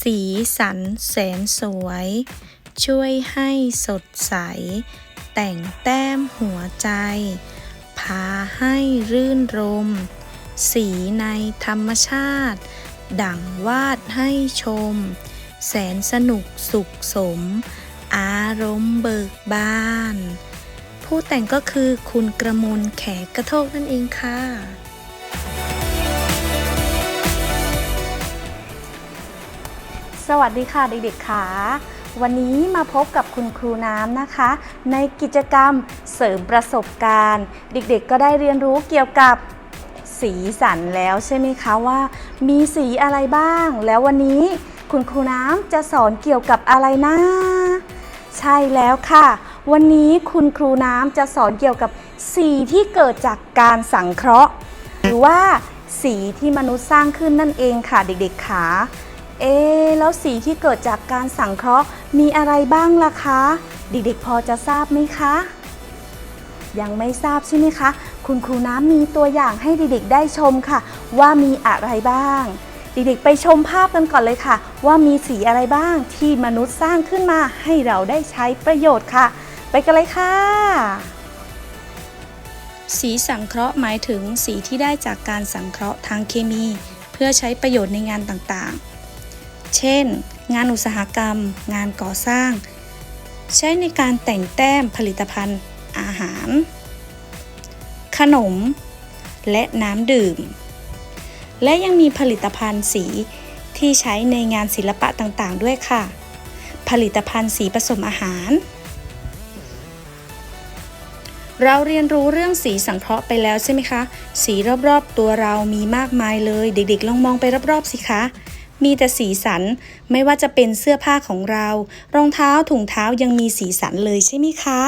สีสันแสนสวย ช่วยให้สดใส แต่งแต้มหัวใจ พาให้รื่นรม สีในธรรมชาติ ดั่งวาดให้ชม แสนสนุกสุขสม อารมณ์เบิกบาน ผู้แต่งก็คือคุณกระมวลแขกกระโทกนั่นเองค่ะ สวัสดีค่ะเด็กๆค่ะ วันนี้มาพบกับคุณครูน้ำนะคะ ในกิจกรรมเสริมประสบการณ์ เด็กๆก็ได้เรียนรู้เกี่ยวกับสีสันแล้วใช่ไหมคะว่า มีสีอะไรบ้าง แล้ววันนี้คุณครูน้ำจะสอนเกี่ยวกับอะไรนะใช่แล้วค่ะ วันนี้คุณครูน้ำจะสอนเกี่ยวกับสีที่เกิดจากการสังเคราะห์ หรือว่าสีที่มนุษย์สร้างขึ้นนั่นเองค่ะเด็กๆค่ะ เอ๊แล้วสีที่เกิดจากการสังเคราะห์มีอะไรบ้างล่ะคะ เด็กๆพอจะทราบไหมคะ ยังไม่ทราบใช่ไหมคะ คุณครูน้ำมีตัวอย่างให้เด็กๆได้ชมค่ะ ว่ามีอะไรบ้าง เด็กๆไปชมภาพกันก่อนเลยค่ะ ว่ามีสีอะไรบ้างที่มนุษย์สร้างขึ้นมาให้เราได้ใช้ประโยชน์ค่ะ ไปกันเลยค่ะสีสังเคราะห์หมายถึงสีที่ได้จากการสังเคราะห์ทางเคมี เพื่อใช้ประโยชน์ในงานต่างๆ เช่น งานอุตสาหกรรม งานก่อสร้าง ใช้ในการแต่งแต้มผลิตภัณฑ์อาหาร ขนม และน้ำดื่ม และยังมีผลิตภัณฑ์สีที่ใช้ในงานศิลปะต่างๆ ด้วยค่ะ ผลิตภัณฑ์สีผสมอาหาร เราเรียนรู้เรื่องสีสังเคราะห์ไปแล้วใช่ไหมคะ สีรอบๆ ตัวเรามีมากมายเลย เด็กๆ ลองมองไปรอบๆ สิคะ มีแต่สีสัน ไม่ว่าจะเป็นเสื้อผ้าของเรา รองเท้าถุงเท้ายังมีสีสันเลยใช่ไหมคะ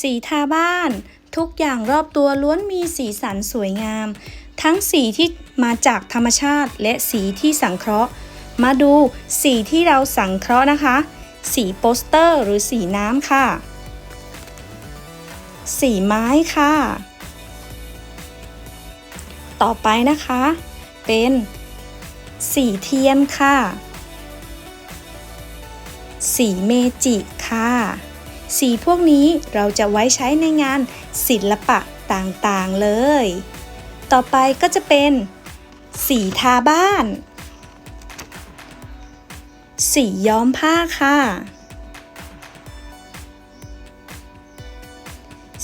สีทาบ้าน ทุกอย่างรอบตัวล้วนมีสีสันสวยงาม ทั้งสีที่มาจากธรรมชาติและสีที่สังเคราะห์ มาดูสีที่เราสังเคราะห์นะคะ สีโปสเตอร์หรือสีน้ำค่ะ สีไม้ค่ะ ต่อไปนะคะ เป็น สีเทียนค่ะ สีเมจิค่ะ สีพวกนี้เราจะไว้ใช้ในงานศิลปะต่างๆเลย ต่อไปก็จะเป็น สีทาบ้าน สีย้อมผ้าค่ะ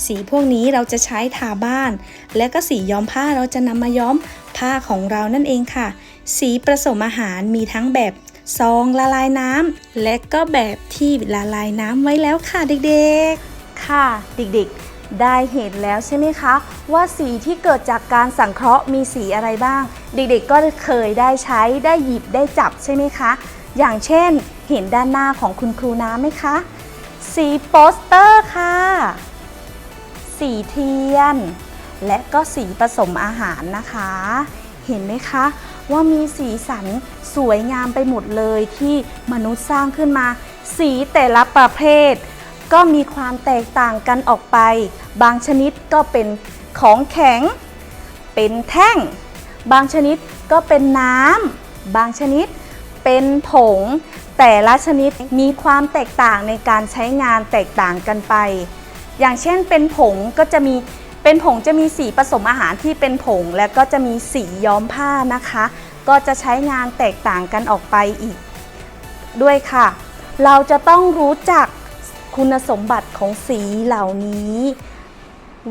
สีพวกนี้เราจะใช้ทาบ้าน และก็สีย้อมผ้าเราจะนำมาย้อมผ้าของเรานั่นเองค่ะ สีผสมอาหารมีทั้งแบบซองละลายน้ำและก็แบบที่ละลายน้ำไว้แล้วค่ะเด็กๆ ค่ะเด็กๆ ได้เห็นแล้วใช่ไหมคะ ว่าสีที่เกิดจากการสังเคราะห์มีสีอะไรบ้าง เด็กๆ ก็เคยได้ใช้ได้หยิบได้จับใช่ไหมคะ อย่างเช่น เห็นด้านหน้าของคุณครูน้ำไหมคะ สีโปสเตอร์ค่ะ สีเทียน และก็สีผสมอาหารนะคะ เห็นไหมคะ ว่ามีสีสันสวยงามไปหมดเลยที่มนุษย์สร้างขึ้นมา สีแต่ละประเภท ก็มีความแตกต่างกันออกไป บางชนิดก็เป็นของแข็ง เป็นแท่ง บางชนิดก็เป็นน้ำบางชนิดเป็นผง แต่ละชนิดมีความแตกต่างในการใช้งานแตกต่างกันไป อย่างเช่นเป็นผงก็จะมี เป็นผงจะมีสีผสมอาหารที่เป็นผง และก็จะมีสีย้อมผ้านะคะ ก็จะใช้งานแตกต่างกันออกไปอีก ด้วยค่ะ เราจะต้องรู้จักคุณสมบัติของสีเหล่านี้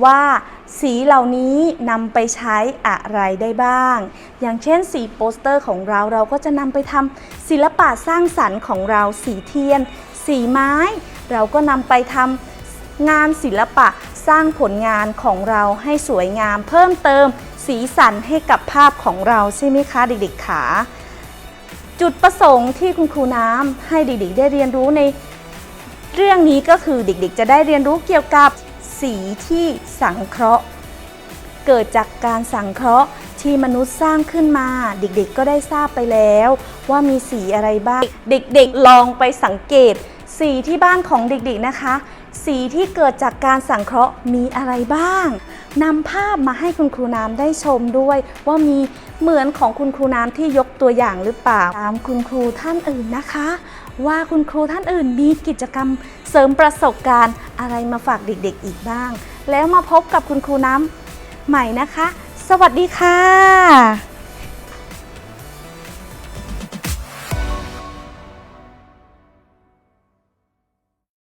ว่าสีเหล่านี้นำไปใช้อะไรได้บ้าง อย่างเช่นสีโปสเตอร์ของเราเราก็จะนำไปทำศิลปะสร้างสรรค์ของเราสีเทียน สีไม้ เราก็นำไปทำ งานศิลปะสร้างผลงานของเราให้สวยงาม เพิ่มเติมสีสันให้กับภาพของเราใช่ไหมคะเด็กๆขาจุดประสงค์ที่คุณครูน้ำให้เด็กๆได้เรียนรู้ในเรื่องนี้ก็คือเด็กๆ จะได้เรียนรู้เกี่ยวกับสีที่สังเคราะห์ เกิดจากการสังเคราะห์ที่มนุษย์สร้างขึ้นมา เด็กๆ ก็ได้ทราบไปแล้ว ว่ามีสีอะไรบ้าง เด็กๆ ลองไปสังเกต สีที่บ้านของเด็กๆนะคะ สีที่เกิดจากการสังเคราะห์มีอะไรบ้างนำภาพมาให้คุณครูน้ำได้ชมด้วย ว่ามีเหมือนของคุณครูน้ำที่ยกตัวอย่างหรือเปล่าตามคุณครูท่านอื่นนะคะ ว่าคุณครูท่านอื่นมีกิจกรรมเสริมประสบการณ์อะไรมาฝากเด็กๆ อีกบ้าง แล้วมาพบกับคุณครูน้ำใหม่นะคะ สวัสดีค่ะ